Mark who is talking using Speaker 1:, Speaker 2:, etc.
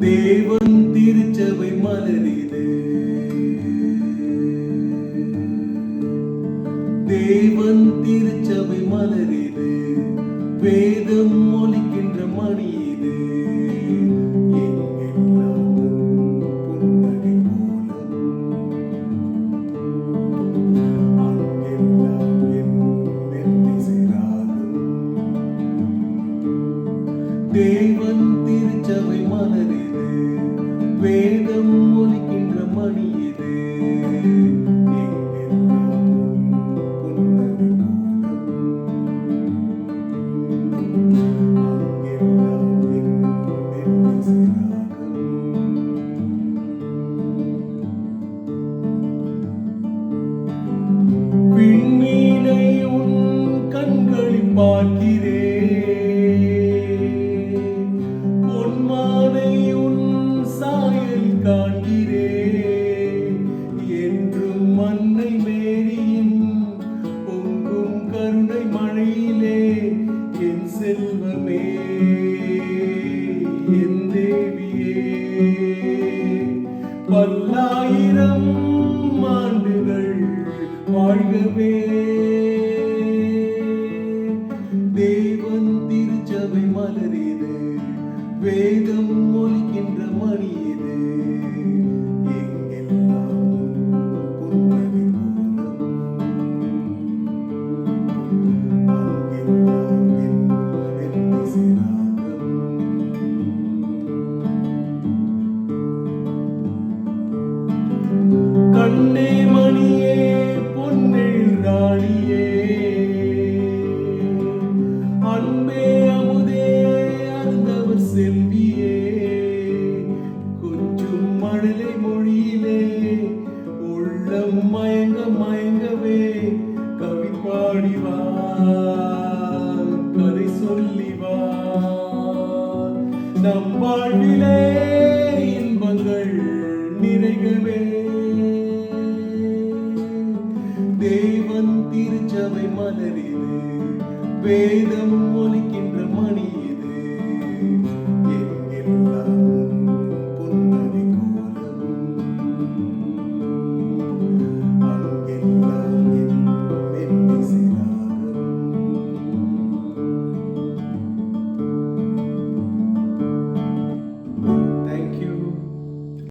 Speaker 1: தேவன் திருச்சபை மலரிலே. தேவன் திருச்சபை மலரிலே. வேதம் தேவன் திருச்சபை மலரிது வேதம் ஒலிக்கின்ற மணி இது எங்கெல்லாம் காண்கிறேன். என்றும் மண்ணை மேரியின் பொங்கும் கருணை மழையிலே என் செல்வமே என் தேவியே. பல்லாயிரம் ஆண்டுகள் வாழ்கவே தேவன் திருச்சபை மலரிது வேதம் ஒலிக்கின்ற கண்ணே மணியே ராணியே. அன்பே உள்ளம் மயங்க மயங்கவே கவி பாடிவார் கதை சொல்லிவார் நம் வாழ்விலே இன்பங்கள் நிறைகவே. தேவன் திருச்சபை மலரிலே வேதம் ஒலிக்கின்ற